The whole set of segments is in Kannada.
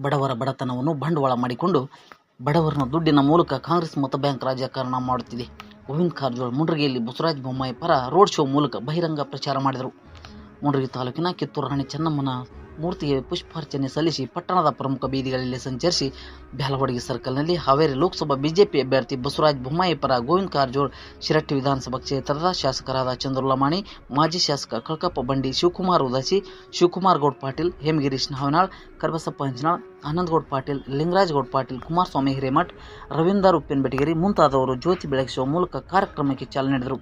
ಬಡವರ ಬಡತನವನ್ನು ಬಂಡವಾಳ ಮಾಡಿಕೊಂಡು ಬಡವರನ್ನ ದುಡ್ಡಿನ ಮೂಲಕ ಕಾಂಗ್ರೆಸ್ ಮತ ಬ್ಯಾಂಕ್ ರಾಜಕಾರಣ ಮಾಡುತ್ತಿದೆ. ಗೋವಿಂದ ಕಾರಜೋಳ ಮುಂಡ್ರಿಗೆಯಲ್ಲಿ ಬಸವರಾಜ ಬೊಮ್ಮಾಯಿ ಪರ ರೋಡ್ ಶೋ ಮೂಲಕ ಬಹಿರಂಗ ಪ್ರಚಾರ ಮಾಡಿದರು. ಮುಂಡ್ರಗಿ ತಾಲೂಕಿನ ಕಿತ್ತೂರು ರಾಣಿ ಚೆನ್ನಮ್ಮನ ಮೂರ್ತಿಗೆ ಪುಷ್ಪಾರ್ಚನೆ ಸಲ್ಲಿಸಿ ಪಟ್ಟಣದ ಪ್ರಮುಖ ಬೀದಿಗಳಲ್ಲಿ ಸಂಚರಿಸಿ ಬ್ಯಾಲವಾಡಿಗೆ ಸರ್ಕಲ್ನಲ್ಲಿ ಹಾವೇರಿ ಲೋಕಸಭಾ ಬಿಜೆಪಿ ಅಭ್ಯರ್ಥಿ ಬಸವರಾಜ್ ಬೊಮ್ಮಾಯಿ ಪರ ಗೋವಿಂದ ಕಾರಜೋಳ, ಶಿರಟ್ಟಿ ವಿಧಾನಸಭಾ ಕ್ಷೇತ್ರದ ಶಾಸಕರಾದ ಚಂದ್ರಲಮಾಣಿ ಮಾಜಿ ಶಾಸಕ ಕಳಕಪ್ಪ ಬಂಡಿ, ಶಿವಕುಮಾರ್ ಉದಾಸಿ, ಶಿವಕುಮಾರ್ ಗೌಡ್ ಪಾಟೀಲ್, ಹೇಮಗಿರೀಶ್ ನಾವನಾಳ್, ಕರ್ಬಸಪ್ಪ ಹಂಚನಾಳ್ ಆನಂದಗೌಡ್ ಪಾಟೀಲ್, ಲಿಂಗರಾಜ್ ಗೌಡ್ ಪಾಟೀಲ್, ಕುಮಾರಸ್ವಾಮಿ ಹಿರೇಮಠ್, ರವೀಂದರ್ ಉಪ್ಪಿನ ಬೆಟಗಿರಿ ಮುಂತಾದವರು ಜ್ಯೋತಿ ಬೆಳಗಿಸುವ ಮೂಲಕ ಕಾರ್ಯಕ್ರಮಕ್ಕೆ ಚಾಲನೆ ನೀಡಿದರು.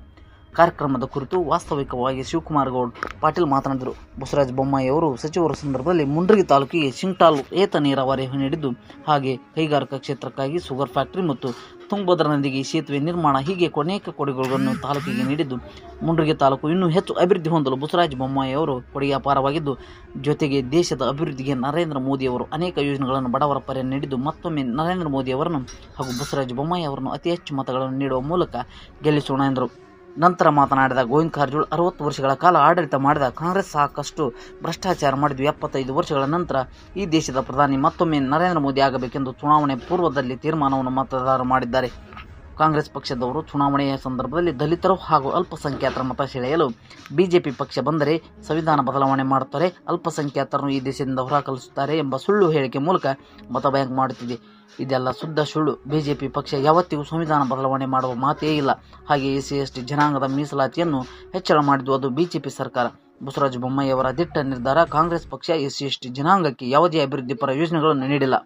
ಕಾರ್ಯಕ್ರಮದ ಕುರಿತು ವಾಸ್ತವಿಕವಾಗಿ ಶಿವಕುಮಾರ್ ಗೌಡ್ ಪಾಟೀಲ್ ಮಾತನಾಡಿದರು. ಬಸವರಾಜ ಬೊಮ್ಮಾಯಿಯವರು ಸಚಿವರ ಸಂದರ್ಭದಲ್ಲಿ ಮುಂಡ್ರಿಗಿ ತಾಲೂಕಿಗೆ ಶಿಂಗ್ಟಾಲ್ ಏತ ನೀರಾವರಿ ನೀಡಿದ್ದು ಹಾಗೆ ಕೈಗಾರಿಕಾ ಕ್ಷೇತ್ರಕ್ಕಾಗಿ ಸುಗರ್ ಫ್ಯಾಕ್ಟರಿ ಮತ್ತು ತುಂಗಭದ್ರಾ ನದಿಗೆ ಸೇತುವೆ ನಿರ್ಮಾಣ ಹೀಗೆ ಅನೇಕ ಕೊಡುಗೆಗಳನ್ನು ತಾಲೂಕಿಗೆ ನೀಡಿದ್ದು. ಮುಂಡ್ರಿಗಿ ತಾಲೂಕು ಇನ್ನೂ ಹೆಚ್ಚು ಅಭಿವೃದ್ಧಿ ಹೊಂದಲು ಬಸವರಾಜ ಬೊಮ್ಮಾಯಿಯವರು ಕೊಡುಗೆ ಅಪಾರವಾಗಿದ್ದು, ಜೊತೆಗೆ ದೇಶದ ಅಭಿವೃದ್ಧಿಗೆ ನರೇಂದ್ರ ಮೋದಿಯವರು ಅನೇಕ ಯೋಜನೆಗಳನ್ನು ಬಡವರ ಪರ್ಯ ನೀಡಿದ್ದು, ಮತ್ತೊಮ್ಮೆ ನರೇಂದ್ರ ಮೋದಿಯವರನ್ನು ಹಾಗೂ ಬಸವರಾಜ ಬೊಮ್ಮಾಯಿಯವರನ್ನು ಅತಿ ಹೆಚ್ಚು ಮತಗಳನ್ನು ನೀಡುವ ಮೂಲಕ ಗೆಲ್ಲಿಸೋಣ ಎಂದರು. ನಂತರ ಮಾತನಾಡಿದ ಗೋವಿಂದ ಕಾರಜೋಳ, ಅರವತ್ತು ವರ್ಷಗಳ ಕಾಲ ಆಡಳಿತ ಮಾಡಿದ ಕಾಂಗ್ರೆಸ್ ಸಾಕಷ್ಟು ಭ್ರಷ್ಟಾಚಾರ ಮಾಡಿದ್ವಿ ಎಪ್ಪತ್ತೈದು ವರ್ಷಗಳ ನಂತರ ಈ ದೇಶದ ಪ್ರಧಾನಿ ಮತ್ತೊಮ್ಮೆ ನರೇಂದ್ರ ಮೋದಿ ಆಗಬೇಕೆಂದು ಚುನಾವಣೆ ಪೂರ್ವದಲ್ಲಿ ತೀರ್ಮಾನವನ್ನು ಮತದಾರರು ಮಾಡಿದ್ದಾರೆ. ಕಾಂಗ್ರೆಸ್ ಪಕ್ಷದವರು ಚುನಾವಣೆಯ ಸಂದರ್ಭದಲ್ಲಿ ದಲಿತರು ಹಾಗೂ ಅಲ್ಪಸಂಖ್ಯಾತರ ಮತ ಸೆಳೆಯಲು ಬಿಜೆಪಿ ಪಕ್ಷ ಬಂದರೆ ಸಂವಿಧಾನ ಬದಲಾವಣೆ ಮಾಡುತ್ತಾರೆ. ಅಲ್ಪಸಂಖ್ಯಾತರನ್ನು ಈ ದೇಶದಿಂದ ಹೊರಕಲಿಸುತ್ತಾರೆ ಎಂಬ ಸುಳ್ಳು ಹೇಳಿಕೆ ಮೂಲಕ ಮತ ಬ್ಯಾಂಕ್ ಮಾಡುತ್ತಿದೆ. ಇದೆಲ್ಲ ಶುದ್ಧ ಸುಳ್ಳು. ಬಿಜೆಪಿ ಪಕ್ಷ ಯಾವತ್ತಿಗೂ ಸಂವಿಧಾನ ಬದಲಾವಣೆ ಮಾಡುವ ಮಾತೇ ಇಲ್ಲ. ಹಾಗೆ ಎ ಸಿ ಎಸ್ ಟಿ ಜನಾಂಗದ ಮೀಸಲಾತಿಯನ್ನು ಹೆಚ್ಚಳ ಮಾಡಿದ್ದು ಅದು ಬಿಜೆಪಿ ಸರ್ಕಾರ. ಬಸವರಾಜ ಬೊಮ್ಮಾಯಿಯವರ ದಿಟ್ಟ ನಿರ್ಧಾರ ಕಾಂಗ್ರೆಸ್ ಪಕ್ಷ ಎಸ್ ಸಿ ಎಸ್ ಟಿ ಜನಾಂಗಕ್ಕೆ ಯಾವುದೇ ಅಭಿವೃದ್ಧಿ ಪರ ಯೋಜನೆಗಳನ್ನು ನೀಡಿಲ್ಲ.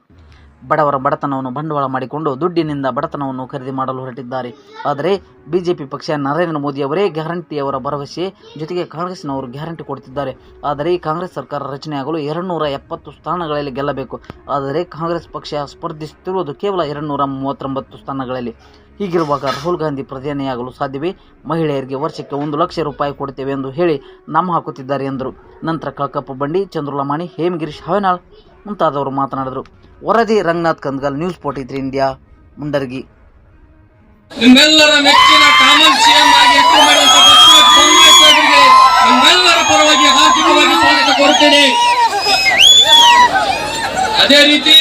ಬಡವರ ಬಡತನವನ್ನು ಬಂಡವಾಳ ಮಾಡಿಕೊಂಡು ದುಡ್ಡಿನಿಂದ ಬಡತನವನ್ನು ಖರೀದಿ ಮಾಡಲು ಹೊರಟಿದ್ದಾರೆ. ಆದರೆ ಬಿಜೆಪಿ ಪಕ್ಷ ನರೇಂದ್ರ ಮೋದಿ ಅವರೇ ಗ್ಯಾರಂಟಿಯವರ ಭರವಸೆ ಜೊತೆಗೆ ಕಾಂಗ್ರೆಸ್ನವರು ಗ್ಯಾರಂಟಿ ಕೊಡುತ್ತಿದ್ದಾರೆ. ಆದರೆ ಕಾಂಗ್ರೆಸ್ ಸರ್ಕಾರ ರಚನೆಯಾಗಲು ಎರಡುನೂರ ಎಪ್ಪತ್ತು ಸ್ಥಾನಗಳಲ್ಲಿ ಗೆಲ್ಲಬೇಕು. ಆದರೆ ಕಾಂಗ್ರೆಸ್ ಪಕ್ಷ ಸ್ಪರ್ಧಿಸುತ್ತಿರುವುದು ಕೇವಲ ಎರಡುನೂರ ಮೂವತ್ತೊಂಬತ್ತು ಸ್ಥಾನಗಳಲ್ಲಿ. ಹೀಗಿರುವಾಗ ರಾಹುಲ್ ಗಾಂಧಿ ಪ್ರಧಾನಿಯಾಗಲು ಸಾಧ್ಯವೇ? ಮಹಿಳೆಯರಿಗೆ ವರ್ಷಕ್ಕೆ ಒಂದು ಲಕ್ಷ ರೂಪಾಯಿ ಕೊಡುತ್ತೇವೆ ಎಂದು ಹೇಳಿ ನಮ್ಮ ಹಾಕುತ್ತಿದ್ದಾರೆ ಎಂದರು. ನಂತರ ಕಳಕಪ್ಪ ಬಂಡಿ, ಚಂದ್ರಲಮಾಣಿ, ಹೇಮಗಿರೀಶ್, ಹಾವೇನಾಳ್ ಮುಂತಾದವರು ಮಾತನಾಡಿದರು. ವರದಿ Ranganath Kandgal news forty three India Mundargi. ನಿಮ್ಮೆಲ್ಲರ ಮೆಚ್ಚಿನ ಕಾಮನ್ ಸಿಎಂ ಆಗಿ ಹೆಸರು ನಿಮ್ಮೆಲ್ಲರ ಪರವಾಗಿ ಹಾರ್ದಿಕವಾಗಿ ಸ್ವಾಗತ ಕೋರುತ್ತೇನೆ. ಅದೇ ರೀತಿ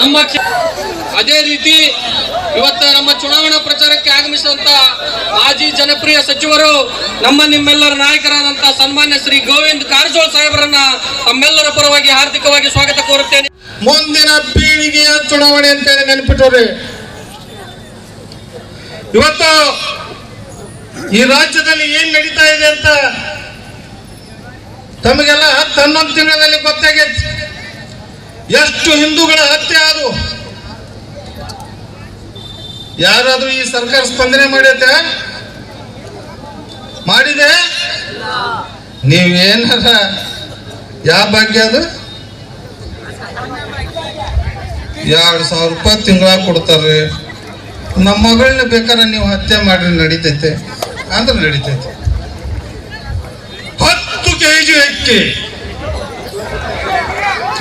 ನಮ್ಮ ಅದೇ ರೀತಿ ಇವತ್ತ ನಮ್ಮ ಚುನಾವಣಾ ಪ್ರಚಾರಕ್ಕೆ ಆಗಮಿಸಿದಂತ ಮಾಜಿ ಜನಪ್ರಿಯ ಸಚಿವರು, ನಮ್ಮ ನಿಮ್ಮೆಲ್ಲರ ನಾಯಕರಾದಂತ ಸನ್ಮಾನ್ಯ ಶ್ರೀ ಗೋವಿಂದ್ ಕಾರಜೋಳ ಸಾಹೇಬರನ್ನ ತಮ್ಮೆಲ್ಲರ ಪರವಾಗಿ ಹಾರ್ದಿಕವಾಗಿ ಸ್ವಾಗತ ಕೋರುತ್ತೇನೆ. ಮುಂದಿನ ಪೀಳಿಗೆಯ ಚುನಾವಣೆ ಅಂತೇಳಿ ನೆನಪಿಟ್ಟವ್ರಿ ಇವತ್ತು ಈ ರಾಜ್ಯದಲ್ಲಿ ಏನ್ ನಡೀತಾ ಇದೆ ಅಂತ ತಮಗೆಲ್ಲ ಹತ್ತು ಹನ್ನೊಂದು ತಿಂಗಳಲ್ಲಿ ಗೊತ್ತಾಗೈತಿ. ಎಷ್ಟು ಹಿಂದೂಗಳ ಹತ್ಯೆ ಯಾರಾದ್ರೂ ಈ ಸರ್ಕಾರ ಸ್ಪಂದನೆ ಮಾಡೈತೆ ಮಾಡಿದೆ? ನೀವೇನಾರ ಯಾವ ಭಾಗ್ಯ ಅದು? ಎರಡು ಸಾವಿರ ರೂಪಾಯಿ ತಿಂಗಳ ಕೊಡ್ತಾರ್ರಿ ನಮ್ಮ ಮಗಳನ್ನ ಬೇಕಾದ್ರೆ ನೀವು ಹತ್ಯೆ ಮಾಡ್ರಿ, ನಡೀತೈತೆ. ಅಂದ್ರೆ ನಡೀತೈತೆ. ಹತ್ತು ಕೆ ಜಿ ಅಕ್ಕಿ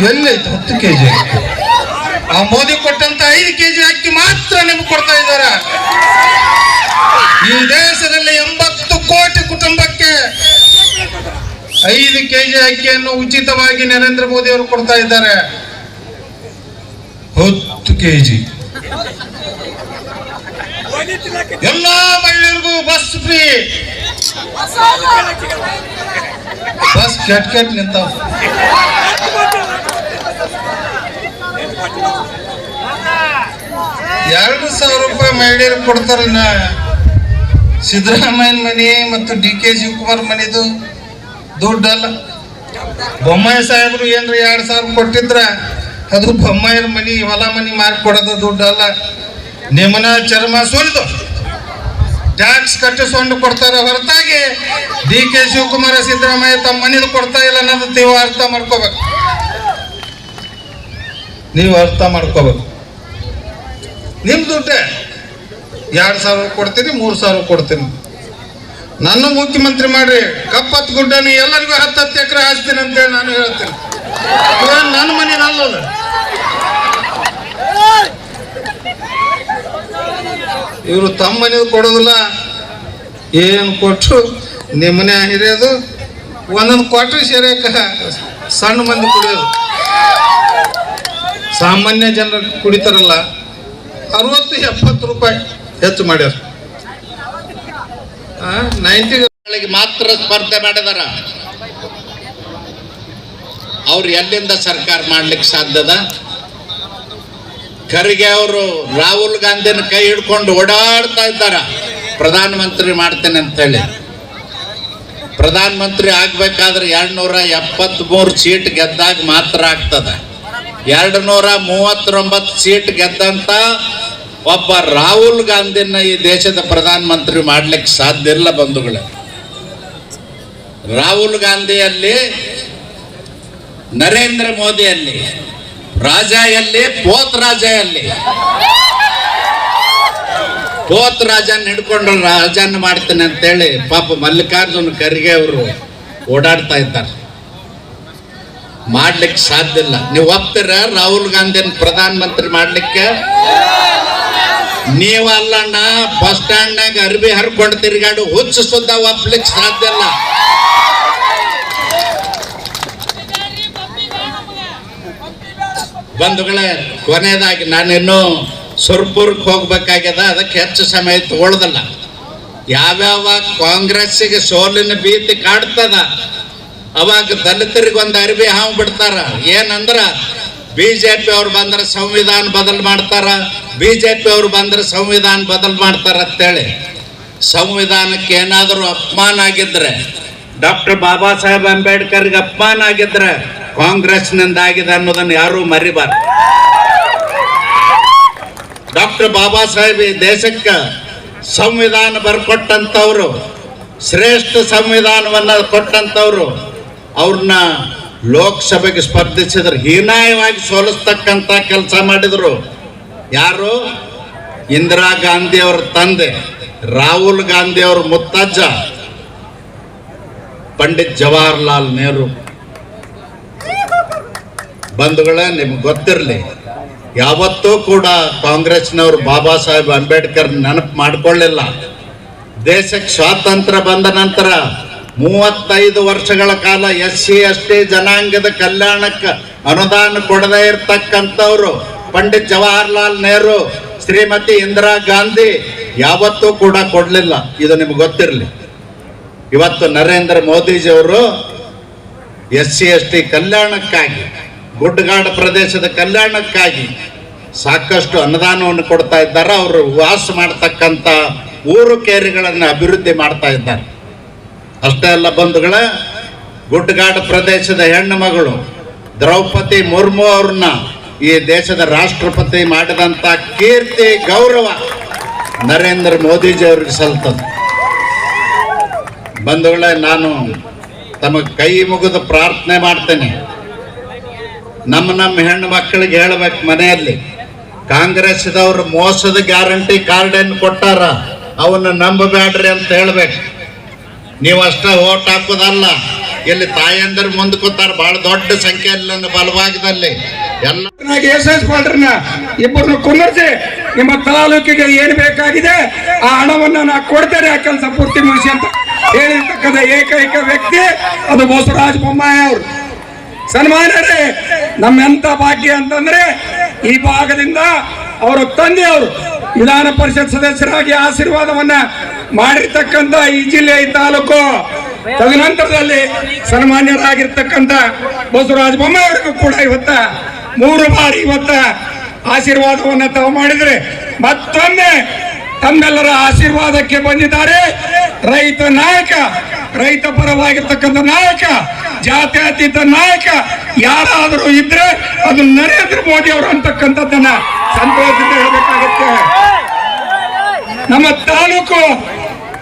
ಎಲ್ಲೈತೆ ಹತ್ತು ಕೆ ಜಿ ಅಕ್ಕಿ? ಆ ಮೋದಿ ಕೊಟ್ಟಂತ ಐದು ಕೆ ಜಿ ಅಕ್ಕಿ ಮಾತ್ರ ನಿಮ್ಗೆ ಕೊಡ್ತಾ ಇದ್ದಾರೆ. ಈ ದೇಶದಲ್ಲಿ ಎಂಬತ್ತು ಕೋಟಿ ಕುಟುಂಬಕ್ಕೆ ಐದು ಕೆ ಜಿ ಅಕ್ಕಿಯನ್ನು ಉಚಿತವಾಗಿ ನರೇಂದ್ರ ಮೋದಿ ಅವರು ಕೊಡ್ತಾ ಇದ್ದಾರೆ. ಹತ್ತು ಕೆ ಜಿ ಎಲ್ಲ ಮಹಿಳೆಯರಿಗೂ ಬಸ್ ಫ್ರೀ. ಬಸ್ ಕೆಟ್ ಕೆಟ್ ನಿಂತಾವ. ಎರಡು ಸಾವಿರ ರೂಪಾಯಿ ಮಹಿಳೆಯರು ಕೊಡ್ತಾರಲ್ಲ. ಸಿದ್ದರಾಮಯ್ಯನ ಮನೆ ಮತ್ತು ಡಿ ಕೆ ಶಿವಕುಮಾರ್ ಮನೆದು ದುಡ್ಡಲ್ಲ. ಬೊಮ್ಮಾಯಿ ಸಾಹೇಬರು ಏನ್ರ ಎರಡು ಸಾವಿರ ಕೊಟ್ಟಿದ್ರ, ಅದು ಬೊಮ್ಮಾಯಿರ ಮನಿ, ಹೊಲ ಮನಿ ಮಾರ್ಕ್ ಕೊಡೋದು ದುಡ್ಡಲ್ಲ. ನಿಮ್ಮನ ಚರ್ಮ ಸುರಿದು ಟ್ಯಾಕ್ಸ್ ಕಟ್ಟಿಸ್ಕೊಂಡು ಕೊಡ್ತಾರೆ ಹೊರತಾಗಿ ಡಿ ಕೆ ಶಿವಕುಮಾರ ಸಿದ್ದರಾಮಯ್ಯ ತಮ್ಮ ಮನೇದು ಕೊಡ್ತಾ ಇಲ್ಲ ಅನ್ನೋದು ತೀವ್ರ ಅರ್ಥ ಮಾಡ್ಕೋಬೇಕು. ನೀವು ಅರ್ಥ ಮಾಡ್ಕೋಬೇಕು. ನಿಮ್ಮ ದುಡ್ಡೇ. ಎರಡು ಸಾವಿರ ಕೊಡ್ತೀನಿ, ಮೂರು ಸಾವಿರ ಕೊಡ್ತೀನಿ. ನನ್ನ ಮುಖ್ಯಮಂತ್ರಿ ಮಾಡ್ರಿ, ಕಪ್ಪತ್ ಗುಡ್ಡನ ಎಲ್ಲರಿಗೂ ಹತ್ತು ಹತ್ತು ಎಕರೆ ಹಾಸ್ತೀನಿ ಅಂತೇಳಿ ನಾನು ಹೇಳ್ತೀನಿ. ನನ್ನ ಮನೆ ನಲ್ಲದ ಇವರು ತಮ್ಮ ಮನೆದು ಕೊಡೋದಿಲ್ಲ. ಏನು ಕೊಟ್ಟು ನಿಮ್ಮನೆ ಹಿರಿಯೋದು. ಒಂದೊಂದು ಕ್ವಾಟ್ರಿ ಸೇರಿಯಕ್ಕ ಸಣ್ಣ ಮಂದಿ ಕುಡಿಯೋದು. ಸಾಮಾನ್ಯ ಜನರು ಕುಡಿತಾರಲ್ಲ, ಅರವತ್ತು, ಎಪ್ಪತ್ತು ರೂಪಾಯಿ ಹೆಚ್ಚು ಮಾಡ್ಯಾರ. ನೈಂಟಿ ಗಳಿಗೆ ಮಾತ್ರ ಸ್ಪರ್ಧೆ ಮಾಡಿದಾರ. ಅವ್ರು ಎಲ್ಲಿಂದ ಸರ್ಕಾರ ಮಾಡ್ಲಿಕ್ಕೆ ಸಾಧ್ಯದ? ಖರ್ಗೆ ಅವರು ರಾಹುಲ್ ಗಾಂಧಿನ ಕೈ ಹಿಡ್ಕೊಂಡು ಓಡಾಡ್ತಾ ಇದ್ದಾರ. ಪ್ರಧಾನಮಂತ್ರಿ ಮಾಡ್ತೇನೆ ಅಂತ ಹೇಳಿ ಪ್ರಧಾನಮಂತ್ರಿ ಆಗ್ಬೇಕಾದ್ರೆ ಎರಡ್ನೂರ ಎಪ್ಪತ್ಮೂರು ಸೀಟ್ ಗೆದ್ದಾಗ ಮಾತ್ರ ಆಗ್ತದ. ಎರಡು ನೂರ ಮೂವತ್ತೊಂಬತ್ತು ಸೀಟ್ ಗೆದ್ದಂತ ಒಬ್ಬ ರಾಹುಲ್ ಗಾಂಧಿನ ಈ ದೇಶದ ಪ್ರಧಾನಮಂತ್ರಿ ಮಾಡ್ಲಿಕ್ಕೆ ಸಾಧ್ಯ ಇಲ್ಲ ಬಂಧುಗಳೇ. ರಾಹುಲ್ ಗಾಂಧಿಯಲ್ಲಿ, ನರೇಂದ್ರ ಮೋದಿಯಲ್ಲಿ ರಾಜ ಎಲ್ಲಿ ಪೋತ್ ರಾಜ ಎಲ್ಲಿ ಪೋತ್ ರಾಜನ್ ಹಿಡ್ಕೊಂಡು ರಾಜನ್ ಮಾಡ್ತೇನೆ ಅಂತೇಳಿ ಪಾಪ ಮಲ್ಲಿಕಾರ್ಜುನ್ ಖರ್ಗೆ ಅವರು ಓಡಾಡ್ತಾ ಇದ್ದಾರೆ. ಮಾಡ್ಲಿಕ್ಕೆ ಸಾಧ್ಯ ಇಲ್ಲ. ನೀವು ಒಪ್ತೀರ ರಾಹುಲ್ ಗಾಂಧಿನ ಪ್ರಧಾನ ಮಂತ್ರಿ ಮಾಡ್ಲಿಕ್ಕೆ? ನೀವು ಅಲ್ಲಣ್ಣ, ಬಸ್ ಸ್ಟ್ಯಾಂಡ್ನಾಗ ಅರ್ಬಿ ಹರ್ಕೊಂಡು ತಿರ್ಗಾಡು ಹುಚ್ಚು ಸುದ್ದ ಒಪ್ಲಿಕ್ಕೆ ಸಾಧ್ಯ ಇಲ್ಲ. ಬಂಧುಗಳೇ, ಕೊನೆಯದಾಗಿ ನಾನಿನ್ನು ಸುರ್ಪುರ್ಗೆ ಹೋಗ್ಬೇಕಾಗ್ಯದ, ಅದಕ್ಕೆ ಹೆಚ್ಚು ಸಮಯ ತಗೊಳ್ದಲ್ಲ. ಯಾವ್ಯಾವ ಕಾಂಗ್ರೆಸ್ಸಿಗೆ ಸೋಲಿನ ಭೀತಿ ಕಾಡ್ತದ? ಅವಾಗ ದಲಿತರಿಗೆ ಒಂದು ಅರಿವಿ ಹಾವು ಬಿಡ್ತಾರ. ಏನಂದ್ರ ಬಿಜೆಪಿ ಅವ್ರು ಬಂದ್ರೆ ಸಂವಿಧಾನ ಬದಲ್ ಮಾಡ್ತಾರ ಬಿಜೆಪಿ ಅವ್ರು ಬಂದ್ರೆ ಸಂವಿಧಾನ ಬದಲ್ ಮಾಡ್ತಾರ ಅಂತೇಳಿ. ಸಂವಿಧಾನಕ್ಕೆ ಏನಾದರೂ ಅಪಮಾನ ಆಗಿದ್ರೆ, ಡಾಕ್ಟರ್ ಬಾಬಾ ಸಾಹೇಬ್ ಅಂಬೇಡ್ಕರ್ಗೆ ಅಪಮಾನ ಆಗಿದ್ರೆ ಕಾಂಗ್ರೆಸ್ನಿಂದ ಆಗಿದೆ ಅನ್ನೋದನ್ನ ಯಾರೂ ಮರಿಬಾರ್ದು. ಡಾಕ್ಟರ್ ಬಾಬಾ ಸಾಹೇಬ್ ಈ ದೇಶಕ್ಕೆ ಸಂವಿಧಾನ ಬರ್ಕೊಟ್ಟಂಥವ್ರು ಶ್ರೇಷ್ಠ ಸಂವಿಧಾನವನ್ನ ಕೊಟ್ಟಂಥವ್ರು ಅವ್ರನ್ನ ಲೋಕಸಭೆಗೆ ಸ್ಪರ್ಧಿಸಿದ್ರು ಹೀನಾಯವಾಗಿ ಸೋಲಿಸ್ತಕ್ಕಂಥ ಕೆಲಸ ಮಾಡಿದ್ರು. ಯಾರು? ಇಂದಿರಾ ಗಾಂಧಿ ಅವರ ತಂದೆ, ರಾಹುಲ್ ಗಾಂಧಿ ಅವರ ಮುತ್ತಜ್ಜ, ಪಂಡಿತ್ ಜವಾಹರ್ಲಾಲ್ ನೆಹರು. ಬಂಧುಗಳೇ, ನಿಮ್ಗೆ ಗೊತ್ತಿರಲಿ, ಯಾವತ್ತೂ ಕೂಡ ಕಾಂಗ್ರೆಸ್ನವರು ಬಾಬಾ ಸಾಹೇಬ್ ಅಂಬೇಡ್ಕರ್ ನೆನಪು ಮಾಡಿಕೊಳ್ಳಿಲ್ಲ. ದೇಶಕ್ಕೆ ಸ್ವಾತಂತ್ರ್ಯ ಬಂದ ನಂತರ ಮೂವತ್ತೈದು ವರ್ಷಗಳ ಕಾಲ ಎಸ್ ಸಿ ಎಸ್ ಟಿ ಜನಾಂಗದ ಕಲ್ಯಾಣಕ್ಕೆ ಅನುದಾನ ಕೊಡದೇ ಇರ್ತಕ್ಕಂಥವ್ರು ಪಂಡಿತ್ ಜವಾಹರ್ಲಾಲ್ ನೆಹರು, ಶ್ರೀಮತಿ ಇಂದಿರಾ ಗಾಂಧಿ ಯಾವತ್ತೂ ಕೂಡ ಕೊಡಲಿಲ್ಲ. ಇದು ನಿಮ್ಗೆ ಗೊತ್ತಿರಲಿ. ಇವತ್ತು ನರೇಂದ್ರ ಮೋದಿಜಿಯವರು ಎಸ್ ಸಿ ಎಸ್ ಟಿ ಕಲ್ಯಾಣಕ್ಕಾಗಿ, ಗುಡ್ಡಗಾಡು ಪ್ರದೇಶದ ಕಲ್ಯಾಣಕ್ಕಾಗಿ ಸಾಕಷ್ಟು ಅನುದಾನವನ್ನು ಕೊಡ್ತಾ ಇದ್ದಾರೆ. ಅವರು ವಾಸ ಮಾಡ್ತಕ್ಕಂಥ ಊರು ಕೇರಿಗಳನ್ನು ಅಭಿವೃದ್ಧಿ ಮಾಡ್ತಾ ಇದ್ದಾರೆ. ಅಷ್ಟೇ ಅಲ್ಲ ಬಂಧುಗಳ, ಗುಡ್ಡಗಾಡು ಪ್ರದೇಶದ ಹೆಣ್ಣು ಮಗಳು ದ್ರೌಪದಿ ಮುರ್ಮು ಅವ್ರನ್ನ ಈ ದೇಶದ ರಾಷ್ಟ್ರಪತಿ ಮಾಡಿದಂಥ ಕೀರ್ತಿ, ಗೌರವ ನರೇಂದ್ರ ಮೋದಿಜಿ ಅವ್ರಿಗೆ ಸಲ್ತದೆ ಬಂಧುಗಳೇ, ನಾನು ತಮಗೆ ಕೈ ಮುಗಿದು ಪ್ರಾರ್ಥನೆ ಮಾಡ್ತೇನೆ. ನಮ್ಮ ನಮ್ಮ ಹೆಣ್ಣು ಮಕ್ಕಳಿಗೆ ಹೇಳ್ಬೇಕು ಮನೆಯಲ್ಲಿ ಕಾಂಗ್ರೆಸ್ದವ್ರು ಮೋಸದ ಗ್ಯಾರಂಟಿ ಕಾರ್ಡ್ ಏನು ಕೊಟ್ಟಾರ, ಅವನ್ನ ನಂಬಬೇಡ್ರಿ ಅಂತ ಹೇಳ್ಬೇಕು. ನೀವು ಅಷ್ಟೇ ಓಟ್ ಹಾಕೋದಲ್ಲ. ಇಲ್ಲಿ ತಾಯಂದಿರು ಮುಂದೆ ಕೂತಾರ ಬಹಳ ದೊಡ್ಡ ಸಂಖ್ಯೆಯಲ್ಲಿ ಬಲಭಾಗದಲ್ಲಿ ಎಲ್ಲ ಎಸ್ ಇಬ್ಬರು ಕುಂದಿರ್ಸಿ, ನಿಮ್ಮ ತಾಲೂಕಿಗೆ ಏನ್ ಬೇಕಾಗಿದೆ, ಆ ಹಣವನ್ನ ನಾ ಕೊಡ್ತೇನೆ, ಆ ಕೆಲಸ ಪೂರ್ತಿ ಮುಗಿಸಿ ಅಂತ ಹೇಳಿರ್ತಕ್ಕಂಥ ಏಕೈಕ ವ್ಯಕ್ತಿ ಅದು ಬಸವರಾಜ ಬೊಮ್ಮಾಯಿ ಅವರು. ನಮ್ಮ ನಮ್ಮೆಂತ ಭಾಗ್ಯ ಅಂತಂದ್ರೆ ಈ ಭಾಗದಿಂದ ಅವರ ತಂದೆಯವರು ವಿಧಾನ ಪರಿಷತ್ ಸದಸ್ಯರಾಗಿ ಆಶೀರ್ವಾದವನ್ನ ಮಾಡಿರ್ತಕ್ಕಂಥ ಈ ಜಿಲ್ಲೆ ಈ ತಾಲೂಕು, ತದನಂತರದಲ್ಲಿ ಸನ್ಮಾನ್ಯರಾಗಿರ್ತಕ್ಕಂಥ ಬಸವರಾಜ ಬೊಮ್ಮೆ ಅವರಿಗೂ ಕೂಡ ಇವತ್ತ ಮೂರು ಬಾರಿ ಇವತ್ತ ಆಶೀರ್ವಾದವನ್ನ ತಾವು ಮಾಡಿದ್ರೆ ಮತ್ತೊಮ್ಮೆ ತಮ್ಮೆಲ್ಲರ ಆಶೀರ್ವಾದಕ್ಕೆ ಬಂದಿದ್ದಾರೆ. ರೈತ ನಾಯಕ, ರೈತ ಪರವಾಗಿರ್ತಕ್ಕಂಥ ನಾಯಕ, ಜಾತ್ಯತೀತ ನಾಯಕ, ಯಾರಾದರೂ ಇದ್ರೆ ಅದು ನರೇಂದ್ರ ಮೋದಿ ಅವರು ಅಂತಕ್ಕಂಥದ್ದನ್ನ ಸಂತೋಷದಿಂದ ಹೇಳಬೇಕಾಗುತ್ತೆ. ನಮ್ಮ ತಾಲೂಕು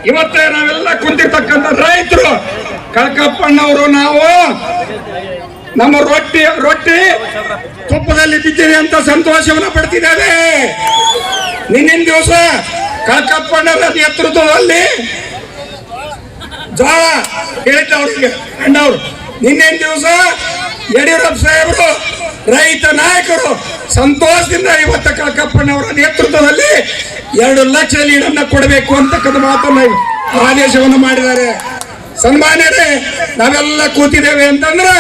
ಇವತ್ತೇ ನಾವೆಲ್ಲ ಕುಂತಿರ್ತಕ್ಕಂಥ ರೈತರು. ಕಳಕಪ್ಪಣ್ಣವರು ನಾವು. ನಮ್ಮ ರೊಟ್ಟಿ ರೊಟ್ಟಿ ತುಪ್ಪದಲ್ಲಿ ಬಿದ್ದೀನಿ ಅಂತ ಸಂತೋಷವನ್ನು ಪಡ್ತಿದ್ದೇವೆ. ನಿನ್ನಿನ ದಿವಸ ಕಳಕಪ್ಪಣ್ಣರ ನೇತೃತ್ವದಲ್ಲಿ ಜೋಳ ಹೇಳಿದ್ದ ಅವ್ರಿಗೆ. ಕಂಡವ್ರು ನಿನ್ನಿನ ದಿವಸ ಯಡಿಯೂರಪ್ಪ ಸಾಹೇಬರು, ರೈತ ನಾಯಕರು ಸಂತೋಷದಿಂದ ಇವತ್ತ ಕಳಕಪ್ಪನವರ ನೇತೃತ್ವದಲ್ಲಿ ಎರಡು ಲಕ್ಷ ಲೀಡನ್ನ ಕೊಡಬೇಕು ಅಂತಕ್ಕಂಥ ಮಾತನ್ನ ಆದೇಶವನ್ನು ಮಾಡಿದ್ದಾರೆ. ಸನ್ಮಾನ್ಯರೇ, ನಾವೆಲ್ಲ ಕೂತಿದ್ದೇವೆ ಅಂತಂದ್ರೆ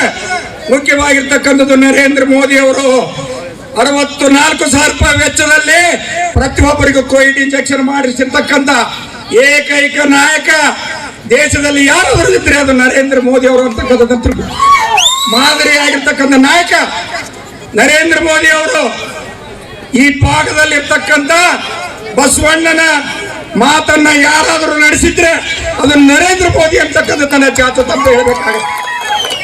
ಮುಖ್ಯವಾಗಿರ್ತಕ್ಕಂಥದ್ದು ನರೇಂದ್ರ ಮೋದಿ ಅವರು ಅರವತ್ತು ನಾಲ್ಕು ಸಾವಿರ ರೂಪಾಯಿ ವೆಚ್ಚದಲ್ಲಿ ಪ್ರತಿಯೊಬ್ಬರಿಗೂ ಕೋವಿಡ್ ಇಂಜೆಕ್ಷನ್ ಮಾಡಿಸಿರ್ತಕ್ಕಂಥ ಏಕೈಕ ನಾಯಕ ದೇಶದಲ್ಲಿ ಯಾರು ಬರೆದಿದ್ರೆ ಅದು ನರೇಂದ್ರ ಮೋದಿ ಅವರು ಅಂತಕ್ಕಂಥ ಮಾದರಿಯಾಗಿರ್ತಕ್ಕಂಥ ನಾಯಕ ನರೇಂದ್ರ ಮೋದಿ ಅವರು ಈ ಭಾಗದಲ್ಲಿರ್ತಕ್ಕಂಥ ಬಸವಣ್ಣನ ಮಾತನ್ನ ಯಾರಾದರೂ ನಡೆಸಿದ್ರೆ ಅದು ನರೇಂದ್ರ ಮೋದಿ ಅಂತಕ್ಕಂಥ ತನ್ನ ಜಾತ ತಪ್ಪು ಹೇಳಬೇಕಾಗುತ್ತೆ.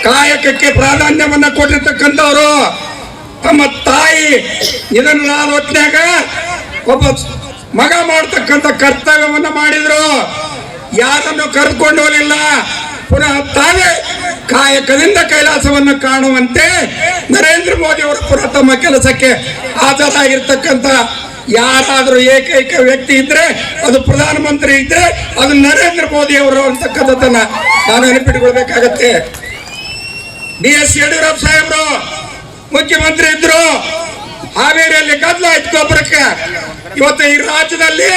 ಕಾಯಕಕ್ಕೆ ಪ್ರಾಧಾನ್ಯವನ್ನ ಕೊಟ್ಟಿರ್ತಕ್ಕಂಥವ್ರು ತಮ್ಮ ತಾಯಿ ಇದನ್ನ ನಾನು ಹೊತ್ತಿನಾಗ ಒಬ್ಬ ಮಗ ಮಾಡ್ತಕ್ಕಂಥ ಕರ್ತವ್ಯವನ್ನ ಮಾಡಿದ್ರು. ಯಾರನ್ನು ಕರೆದುಕೊಂಡು ಹೋಗಲಿಲ್ಲ, ಪುನಃ ತಾವೇ ಕಾಯಕದಿಂದ ಕೈಲಾಸವನ್ನು ಕಾಣುವಂತೆ ನರೇಂದ್ರ ಮೋದಿ ಅವರು ಕೂಡ ತಮ್ಮ ಕೆಲಸಕ್ಕೆ ಹಾಜರಾಗಿರ್ತಕ್ಕಂಥ ಯಾರಾದರೂ ಏಕೈಕ ವ್ಯಕ್ತಿ ಇದ್ರೆ, ಅದು ಪ್ರಧಾನಮಂತ್ರಿ ಇದ್ರೆ, ಅದು ನರೇಂದ್ರ ಮೋದಿ ಅವರು ಅಂತಕ್ಕಂಥದ್ದನ್ನ ನಾನು ನೆನಪಿಟ್ಕೊಳ್ಬೇಕಾಗತ್ತೆ. ಬಿ ಎಸ್ ಯಡಿಯೂರಪ್ಪ ಸಾಹೇಬರು, ಮುಖ್ಯಮಂತ್ರಿ ಇದ್ರು, ಹಾವೇರಿಯಲ್ಲಿ ಗದ್ದಲ ಆಯ್ತು ಗೊಬ್ಬರಕ್ಕೆ. ಇವತ್ತು ಈ ರಾಜ್ಯದಲ್ಲಿ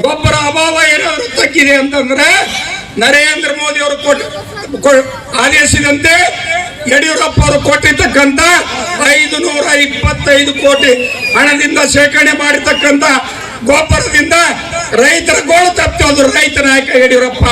ಗೊಬ್ಬರ ಅಭಾವ ಏನಾದ್ರು ತಗ್ಗಿದೆ ಅಂತಂದ್ರೆ ನರೇಂದ್ರ ಮೋದಿ ಅವರು ಕೊಟ್ಟ ಆದೇಶಿದಂತೆ ಯಡಿಯೂರಪ್ಪ ಅವರು ಕೊಟ್ಟಿರ್ತಕ್ಕಂಥ ಐದು ನೂರ ಇಪ್ಪತ್ತೈದು ಕೋಟಿ ಹಣದಿಂದ ಶೇಖರಣೆ ಮಾಡಿರ್ತಕ್ಕಂಥ ಗೋಪುರದಿಂದ ರೈತರ ಗೋಳು ತಪ್ಪಿತು. ರೈತ ನಾಯಕ ಯಡಿಯೂರಪ್ಪ.